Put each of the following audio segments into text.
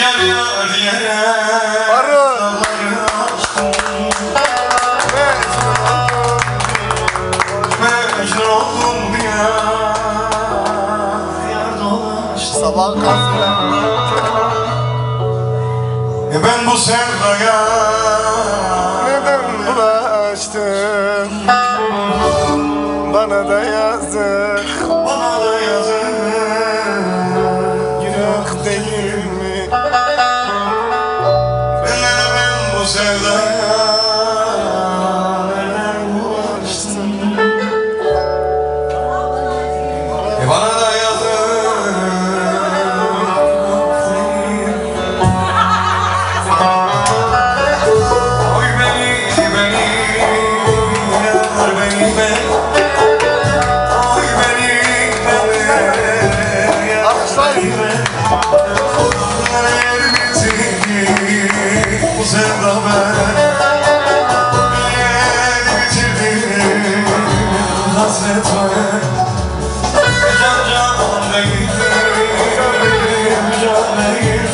Yar yar yar Arı. Sabah E ben bu sevdaya Neden bulaştın Bana da yazık Bana da yazık Günah değil mi Ben ben bu sevdaya Neden bulaştım E bana da yazık bunca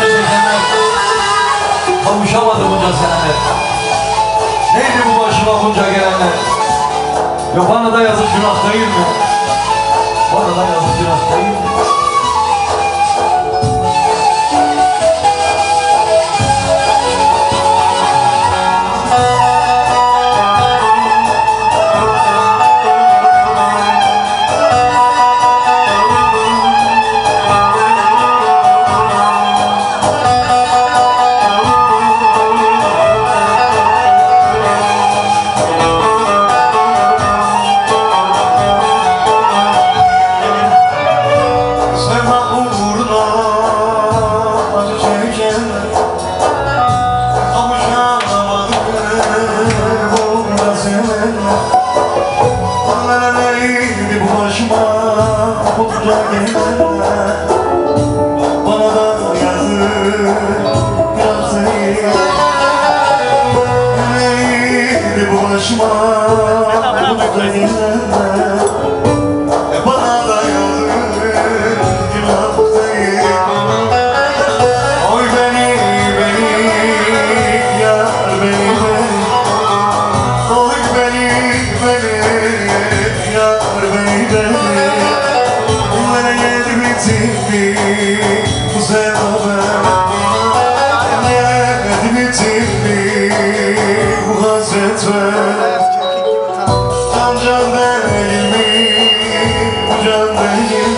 çekenler Kavuşamadı bunca seneler Neydi bu başıma bunca gelenler Ya bana da yazık günah değil mi? Bana da yazık günah değil mi? başıma bu e dünya Bana dayalı günah değil Oy beni beni yar beni. Oy beni beni yar beni beni. Nereye bitirdi bu sevabı yeter Ancan değil mi, bu can değil